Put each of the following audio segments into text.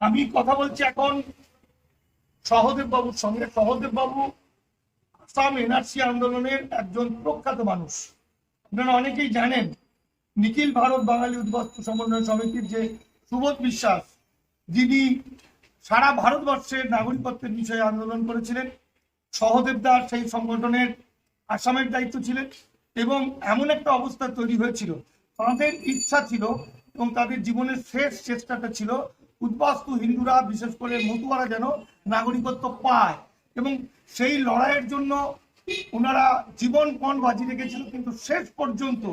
আমি কথা বলছি এখন সহদেব বাবুর সঙ্গে। সহদেব বাবু আসাম এনআরসি আন্দোলনের একজন প্রখ্যাত মানুষ। আপনারা অনেকেই জানেন, নিখিল ভারত বাঙালি উদ্বাস্তু সমন্বয় সমিতির যে সুবোধ বিশ্বাস, যিনি সারা ভারতবর্ষের নাগরিকত্বের বিষয়ে আন্দোলন করেছিলেন, সহদেব দাস সেই সংগঠনের আসামের দায়িত্ব ছিলেন এবং এমন একটা অবস্থা তৈরি হয়েছিল। তাদের ইচ্ছা ছিল এবং তাদের জীবনের শেষ চেষ্টাটা ছিল উদ্বাস্তু হিন্দুরা, বিশেষ করে মতুয়ারা যেন নাগরিকত্ব পায়। এবং সেই লড়াইয়ের জন্য ওনারা জীবন পণ বাজি রেখেছিল, কিন্তু শেষ পর্যন্ত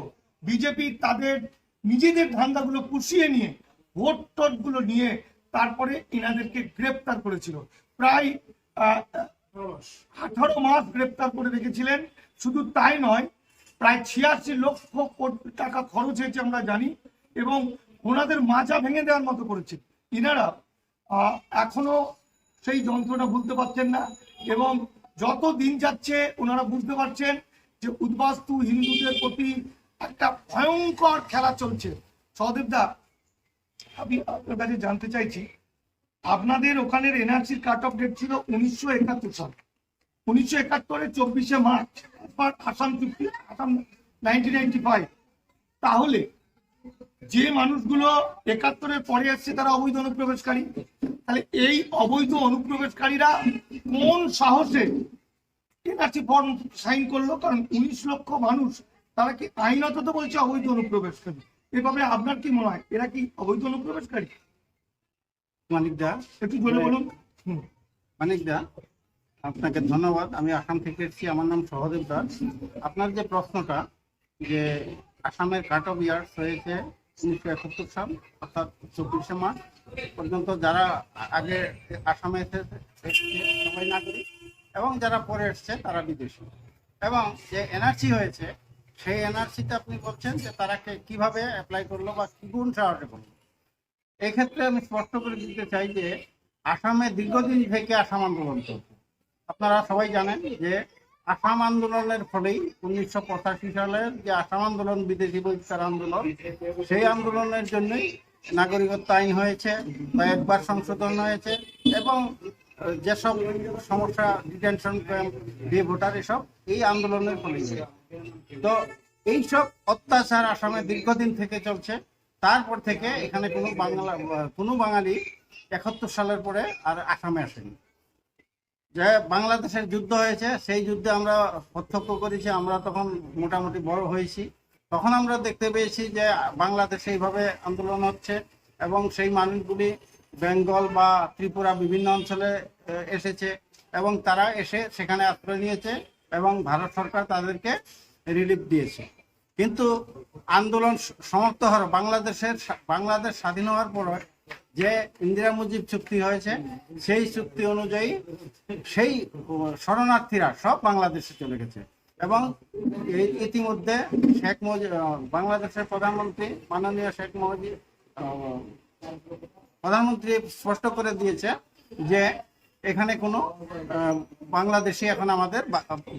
বিজেপি তাদের নিজেদের ধান্দাগুলো পুষিয়ে নিয়ে, ভোট টোটগুলো নিয়ে তারপরে এনাদেরকে গ্রেপ্তার করেছিল। প্রায় আঠারো মাস গ্রেপ্তার করে রেখেছিলেন। শুধু তাই নয়, প্রায় ছিয়াশি লক্ষ কোটি টাকা খরচ হয়েছে আমরা জানি, এবং ওনাদের মাজা ভেঙে দেওয়ার মতো করেছে। আহ, এখনও সেই যন্ত্রণা ভুলতে পারছেন না এবং যত দিন যাচ্ছে ওনারা বুঝতে পারছেন যে উদ্বাস্তু হিন্দুদের প্রতি একটা ভয়ঙ্কর খেলা চলছে। সহদেবদা আমি আপনার কাছে জানতে চাইছি আপনাদের ওখানের এনআরসির কাট অফ ডেট ছিল উনিশশো একাত্তর সাল। উনিশশো একাত্তরের চব্বিশে মার্চ আসাম চুক্তি আসাম নাইনটিন নাইনটি ফাইভ তাহলে যে মানুষগুলো একাত্তরের পরে আসছে তারা অবৈধ অনুপ্রবেশকারী। তাহলে এই অবৈধ অনুপ্রবেশকারীরা কোন সাহসে এনআরসি ফর্ম সাইন করল? কারণ উনিশ লক্ষ মানুষ তারা কি আইনত তো বলছে অবৈধ অনুপ্রবেশকারী? এভাবে আপনার কি মনে হয়? এরা কি অবৈধ অনুপ্রবেশকারী? মানিক দা একটু জোরে বলুন। হুম। মানিক দা আপনাকে ধন্যবাদ। আমি আসাম থেকে এসেছি। আমার নাম সহদেব দাস। আপনার যে প্রশ্নটা যে আসামের কাট অফ ইয়ার্স হয়েছে একাত্তর সাল, অর্থাৎ চব্বিশে মার্চ পর্যন্ত যারা আগে আসামে সবাই নাগরিক, এবং যারা পরে এসছে তারা বিদেশি। এবং যে এনআরসি হয়েছে, সেই এনআরসিতে আপনি বলছেন যে তারাকে কীভাবে অ্যাপ্লাই করল বা কি গুণ সাহায্য করল? এক্ষেত্রে আমি স্পষ্ট করে দিতে চাই যে, আসামে দীর্ঘদিন থেকে আসাম আন্দোলন চলছে। আপনারা সবাই জানেন যে আসাম আন্দোলনের ফলেই উনিশশো পঁচাশি সালের যে আসাম আন্দোলন, বিদেশি বহিষ্কার আন্দোলন, সেই আন্দোলনের জন্যই নাগরিকত্ব আইন হয়েছে, কয়েকবার সংশোধন হয়েছে এবং যেসব সমস্যা, ডিটেনশন ক্যাম্প, ডে ভোটার এসব, এই আন্দোলনের হয়েছে। তো এইসব অত্যাচার আসামে দীর্ঘদিন থেকে চলছে তারপর থেকে এখানে কোনো বাংলা, কোনো বাঙালি একাত্তর সালের পরে আর আসামে আসেনি যে বাংলাদেশের যুদ্ধ হয়েছে, সেই যুদ্ধে আমরা প্রত্যক্ষ করেছি, আমরা তখন মোটামুটি বড় হয়েছি। তখন আমরা দেখতে পেয়েছি যে বাংলাদেশে এইভাবে আন্দোলন হচ্ছে এবং সেই মানুষগুলি বেঙ্গল বা ত্রিপুরা বিভিন্ন অঞ্চলে এসেছে এবং তারা এসে সেখানে আশ্রয় নিয়েছে এবং ভারত সরকার তাদেরকে রিলিফ দিয়েছে। কিন্তু আন্দোলন সমাপ্ত হওয়ার, বাংলাদেশের বাংলাদেশ স্বাধীন হওয়ার পর যে ইন্দিরা মুজিব চুক্তি হয়েছে, সেই চুক্তি অনুযায়ী সেই শরণার্থীরা সব বাংলাদেশে চলে গেছে। এবং ইতিমধ্যে শেখ মুজিব বাংলাদেশের প্রধানমন্ত্রী, মাননীয় শেখ মুজিব প্রধানমন্ত্রী স্পষ্ট করে দিয়েছে যে এখানে কোনো বাংলাদেশি এখন আমাদের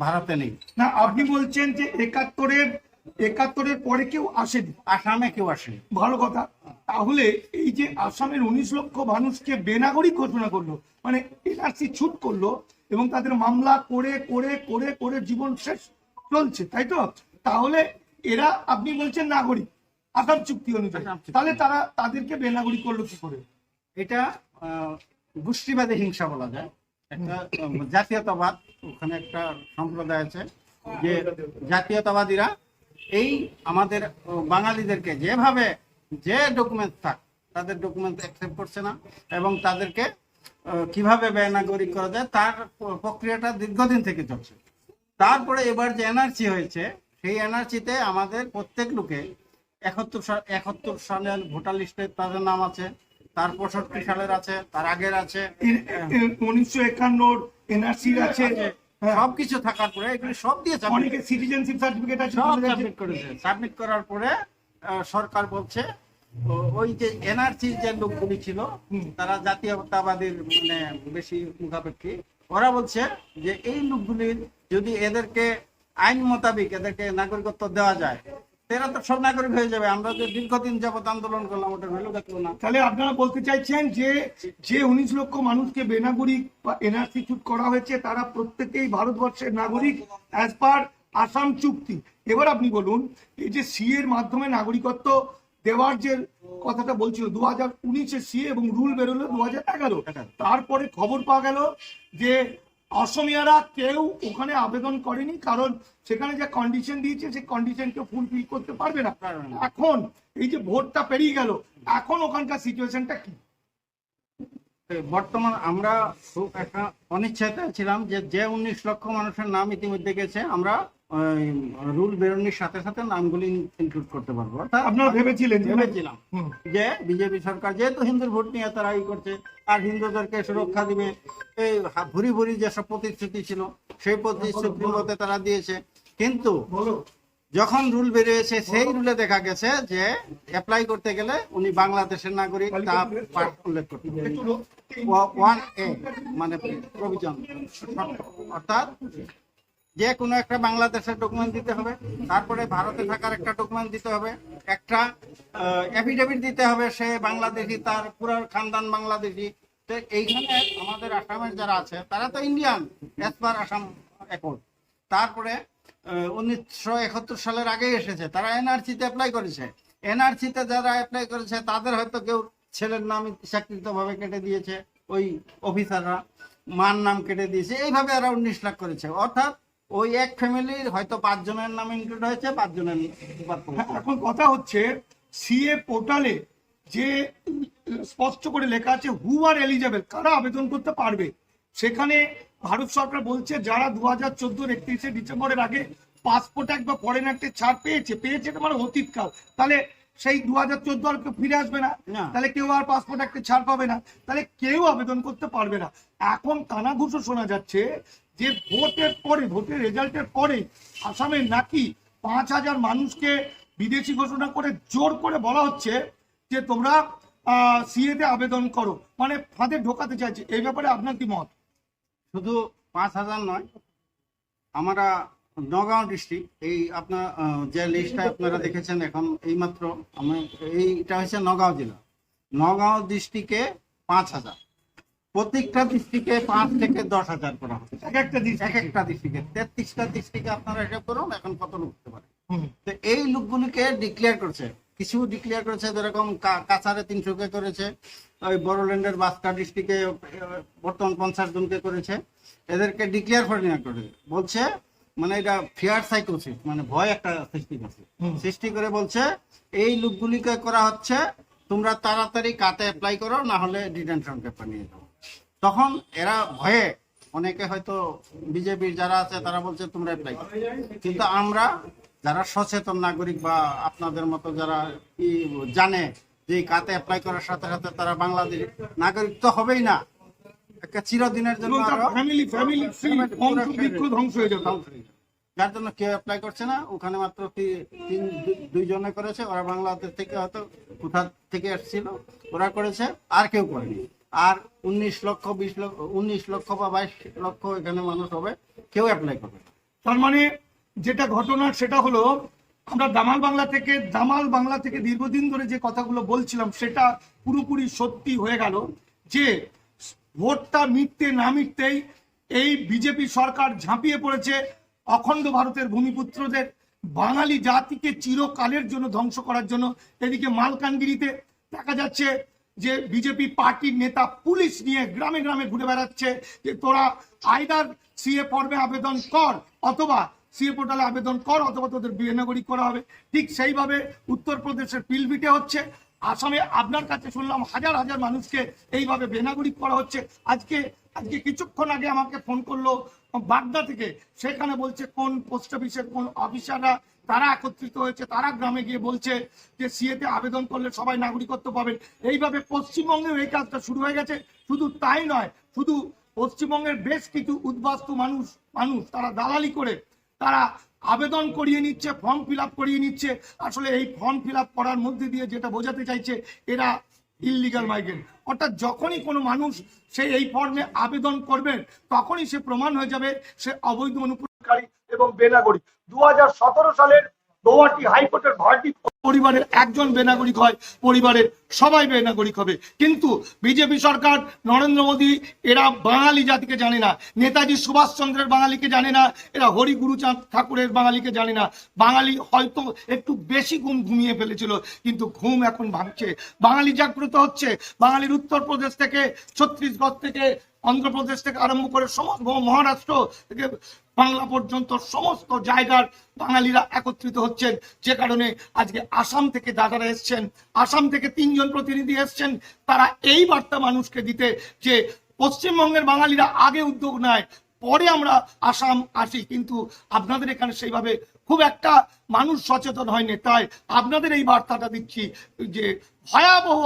ভারতে নেই। না, আপনি বলছেন যে একাত্তরের একাত্তরের পরে কেউ আসেনি। আসামে কেউ আসেনি। ভালো কথা। তাহলে এই যে আসামের উনিশ লক্ষ মানুষকে বেনাগরিক ঘোষণা করল মানে এনআরসি ছুট করল এবং তাদের মামলা করে করে করে করে জীবন শেষ চলছে তাই তো? তাহলে এরা আপনি বলছেন নাগরিক আসাম চুক্তি অনুযায়ী। তাহলে তারা তাদেরকে বেনাগরিক করল কি করে? এটা আহ, গোষ্ঠীবাদী হিংসা বলা যায়। একটা জাতীয়তাবাদ ওখানে একটা সম্প্রদায় আছে যে জাতীয়তাবাদীরা এই আমাদের বাঙালিদেরকে যেভাবে যে ডকুমেন্ট থাক তাদের ডকুমেন্ট অ্যাকসেপ্ট করছে না এবং তাদেরকে কীভাবে বেনাগরিক করা যায় তার প্রক্রিয়াটা দীর্ঘদিন থেকে চলছে। তারপরে এবার যে এনআরসি হয়েছে সেই এনআরসিতে আমাদের প্রত্যেক লোকে একাত্তর সাল একাত্তর সালের ভোটার লিস্টে তাদের নাম আছে তার পঁয়ষট্টি সালের আছে তার আগের আছে উনিশশো একান্নর এনআরসি আছে। সবকিছু থাকার পরে এগুলি সব দিয়ে অনেকে সিটিজেনশিপ সার্টিফিকেট আছে সব চলে গেছে। সাবমিট করেছে সাবমিট করার পরে সরকার বলছে ওই যে এনআরসি যে লোকগুলি ছিল। তারা জাতীয়তাবাদীর মানে বেশি মুখাপেক্ষী ওরা বলছে যে এই লোকগুলির যদি এদেরকে আইন মোতাবেক এদেরকে নাগরিকত্ব দেওয়া যায় এরা তো সব নাগরিক হয়ে যাবে। আমরা যে দীর্ঘদিন যাবত আন্দোলন করলাম ওটা ভ্যালু থাকল না। তাহলে আপনারা বলতে চাইছেন যে যে উনিশ লক্ষ মানুষকে বেনাগরিক বা এনআরসি চুট করা হয়েছে তারা প্রত্যেকেই ভারতবর্ষের নাগরিক অ্যাজ পার আসাম চুক্তি। এবার আপনি বলুন এই যে সি এর মাধ্যমে নাগরিকত্ব দেওয়ার যে কথাটা বলছিল দু হাজার উনিশে সি এবং রুল বেরোলো দু হাজার এগারো। তারপরে খবর পাওয়া গেল যে অসমিয়ারা কেউ ওখানে আবেদন করেনি কারণ সেখানে যে কন্ডিশন দিয়েছে সেই কন্ডিশনকে ফুলফিল করতে পারবে না। এখন এই যে ভোটটা পেরিয়ে গেল এখন ওখানকার সিচুয়েশনটা কি? বর্তমান আমরা খুব একটা অনিচ্ছাতে ছিলাম যে যে উনিশ লক্ষ মানুষের নাম ইতিমধ্যে গেছে আমরা রুল বেরোনির সাথে সাথে নামগুলি ইনক্লুড করতে পারব। আপনারা ভেবেছিলেন ভেবেছিলাম যে বিজেপি সরকার যেহেতু হিন্দুর ভোট নিয়ে তারা ই করছে আর হিন্দুদেরকে সুরক্ষা দিবে এই ভুরি ভুরি যেসব প্রতিশ্রুতি ছিল সেই প্রতিশ্রুতি মতে তারা দিয়েছে। কিন্তু যখন রুল বেরিয়েছে সেই রুলে দেখা গেছে যে অ্যাপ্লাই করতে গেলে উনি বাংলাদেশের নাগরিক তা উল্লেখ করতে। ওয়ান এ মানে প্রভিজন অর্থাৎ যে কোনো একটা বাংলাদেশের ডকুমেন্ট দিতে হবে। তারপরে ভারতে থাকার একটা ডকুমেন্ট দিতে হবে। একটা এফিডেভিট দিতে হবে সে বাংলাদেশি, তার পুরো খানদান বাংলাদেশি। তো এইখানে আমাদের আসামের যারা আছে, তারা তো Indian as per Assam accord তারপরে উনিশশো একাত্তর সালের আগেই এসেছে, তারা এনআরসিতে অ্যাপ্লাই করেছে। এনআরসিতে যারা অ্যাপ্লাই করেছে, তাদের হয়তো কেউ ছেলের নাম ইচ্ছাকৃতভাবে কেটে দিয়েছে, ওই অফিসাররা মার নাম কেটে দিয়েছে, এইভাবে এরা উনিশ লাখ করেছে। অর্থাৎ ওই এক ফ্যামিলির হয়তো পাঁচজনের নাম ইনক্লুড হয়েছে পাঁচজনের হ্যাঁ, এখন কথা হচ্ছে সিএ পোর্টালে যে স্পষ্ট করে লেখা আছে হু আর এলিজেবল কারা আবেদন করতে পারবে? সেখানে ভারত সরকার বলছে যারা দু হাজার চোদ্দোর একত্রিশে ডিসেম্বরের আগে পাসপোর্ট অ্যাক্ট বা ফরেন অ্যাক্টে ছাড় পেয়েছে পেয়েছে এটা মানে অতীতকাল তাহলে সেই দু হাজার চোদ্দ আর কেউ ফিরে আসবে না। তাহলে কেউ আর পাসপোর্ট অ্যাক্টে ছাড় পাবে না। তাহলে কেউ আবেদন করতে পারবে না। এখন কানাঘুষো শোনা যাচ্ছে যে ভোটের পরে, ভোটের রেজাল্টের পরে আসামে নাকি পাঁচ হাজার মানুষকে বিদেশি ঘোষণা করে জোর করে বলা হচ্ছে যে তোমরা সিএতে আবেদন করো। মানে ফাঁদে ঢোকাতে চাইছে। এই ব্যাপারে আপনার কি মত? শুধু পাঁচ হাজার নয়, আমরা নগাঁও ডিস্ট্রিক্ট এই আপনার যে লিস্টটা আপনারা দেখেছেন এখন এইমাত্র আমি এইটা হচ্ছে নগাঁও জেলা। নগাঁও ডিস্ট্রিক্টে পাঁচ হাজার। প্রত্যেকটা ডিস্ট্রিক্টে পাঁচ থেকে দশ হাজার করা হচ্ছে। এক একটা এক একটা ডিস্ট্রিক্টে তেত্রিশটা ডিস্ট্রিক্টে আপনারা হিসাব করুন এখন কত লোক হতে পারে। হুম। তো এই লোকগুলিকে ডিক্লেয়ার করছে। কিছু ডিক্লেয়ার করেছে যেরকম কা- কাছাড়ে তিনশোকে করেছে ওই বড়োল্যান্ডের বাস্কা ডিস্ট্রিক্টে বর্তমান পঞ্চাশ জনকে করেছে। এদেরকে ডিক্লেয়ার ফরেনার করে বলছে মানে এটা ফিয়ার সাইকোসিস মানে ভয় একটা সৃষ্টি করছে। সৃষ্টি করে বলছে এই লোকগুলিকে করা হচ্ছে তোমরা তাড়াতাড়ি কাতে অ্যাপ্লাই করো না হলে ডিটেনশন পেপার নিয়ে যাও। তখন এরা ভয়ে অনেকে হয়তো বিজেপির যারা আছে তারা বলছে তোমরা করো কিন্তু আমরা যারা সচেতন নাগরিক বা আপনাদের মতো যারা ই জানে যে কাতে অ্যাপ্লাই করার সাথে সাথে তারা বাংলাদেশ নাগরিক তো হবেই না। একটা চিরদিনের জন্য ফ্যামিলি ফ্যামিলি ধ্বংস হয়ে যাবে। ধ্বংস যাবে। যার জন্য কেউ অ্যাপ্লাই করছে না। ওখানে মাত্র তিন দুইজনে করেছে। ওরা বাংলাদেশ থেকে হয়তো কোথা থেকে এসেছিল ওরা করেছে আর কেউ করেনি। আর উনিশ লক্ষ, বিশ লক্ষ, উনিশ লক্ষ বা বাইশ লক্ষ এখানে মানুষ হবে, কেউ অ্যাপ্লাই করবে তার মানে যেটা ঘটনা সেটা হলো, আমরা দামাল বাংলা থেকে, দামাল বাংলা থেকে দীর্ঘদিন ধরে যে কথাগুলো বলছিলাম, সেটা পুরোপুরি সত্যি হয়ে গেল যে ভোটটা মিটতে না মিটতেই এই বিজেপি সরকার ঝাঁপিয়ে পড়েছে অখণ্ড ভারতের ভূমিপুত্রদের, বাঙালি জাতিকে চিরকালের জন্য ধ্বংস করার জন্য। এদিকে মালকানগিরিতে দেখা যাচ্ছে যে বিজেপি পার্টির নেতা পুলিশ নিয়ে গ্রামে গ্রামে ঘুরে বেড়াচ্ছে, যে তোরা আইদার সিএ ফর্মে আবেদন কর অথবা সিএ পোর্টালে আবেদন কর অথবা তোদের বিয়ে করা হবে। ঠিক সেইভাবে উত্তরপ্রদেশের পিলভিটে হচ্ছে। আসামে আপনার কাছে শুনলাম হাজার হাজার মানুষকে এইভাবে বেনাগরিক করা হচ্ছে। আজকে আজকে কিছুক্ষণ আগে আমাকে ফোন করল বাগদা থেকে। সেখানে বলছে, কোন পোস্ট অফিসের কোন অফিসাররা তারা একত্রিত হয়েছে, তারা গ্রামে গিয়ে বলছে যে সিএতে আবেদন করলে সবাই নাগরিকত্ব পাবেন। এইভাবে পশ্চিমবঙ্গেও এই কাজটা শুরু হয়ে গেছে। শুধু তাই নয়, শুধু পশ্চিমবঙ্গের বেশ কিছু উদ্বাস্তু মানুষ মানুষ, তারা দালালি করে, তারা আবেদন করিয়ে নিচ্ছে, ফর্ম ফিল করিয়ে নিচ্ছে। আসলে এই ফর্ম ফিল করার মধ্যে দিয়ে যেটা বোঝাতে চাইছে, এরা ইললিগাল মাইগ্রেন্ট অর্থাৎ যখনই কোনো মানুষ সে এই ফর্মে আবেদন করবেন তখনই সে প্রমাণ হয়ে যাবে, সে অবৈধ অনুপ্রবেশকারী এবং বেনাগরিক। দু সালের গৌহাটি হাইকোর্টের ভার্ডিক্ট পরিবারের একজন বেনাগরিক হয়, পরিবারের সবাই বেনাগরিক হবে। কিন্তু বিজেপি সরকার নরেন্দ্র মোদী, এরা বাঙালি জাতিকে জানে না। নেতাজি সুভাষচন্দ্রের বাঙালিকে জানে না, এরা হরি গুরুচাঁদ ঠাকুরের বাঙালিকে জানে না। বাঙালি হয়তো একটু বেশি ঘুম ঘুমিয়ে ফেলেছিল, কিন্তু ঘুম এখন ভাঙছে। বাঙালি জাগ্রত হচ্ছে। বাঙালির উত্তরপ্রদেশ থেকে, ছত্তিশগড় থেকে অন্ধ্রপ্রদেশ থেকে আরম্ভ করে সমস্ত মহারাষ্ট্র থেকে বাংলা পর্যন্ত সমস্ত জায়গার বাঙালিরা একত্রিত হচ্ছেন। যে কারণে আজকে আসাম থেকে দাদারা এসছেন, আসাম থেকে তিনজন প্রতিনিধি এসছেন। তারা এই বার্তা মানুষকে দিতে যে পশ্চিমবঙ্গের বাঙালিরা আগে উদ্যোগ নেয় পরে আমরা আসাম আসি, কিন্তু আপনাদের এখানে সেইভাবে খুব একটা মানুষ সচেতন হয়নি। তাই আপনাদের এই বার্তাটা দিচ্ছি যে ভয়াবহ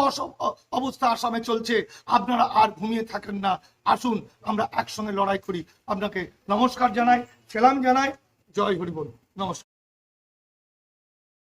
অবস্থা আসামে চলছে। আপনারা আর ঘুমিয়ে থাকেন না। আসুন, আমরা একসঙ্গে লড়াই করি। আপনাকে নমস্কার জানাই, সেলাম জানাই। জয় হরিবল। নমস্কার।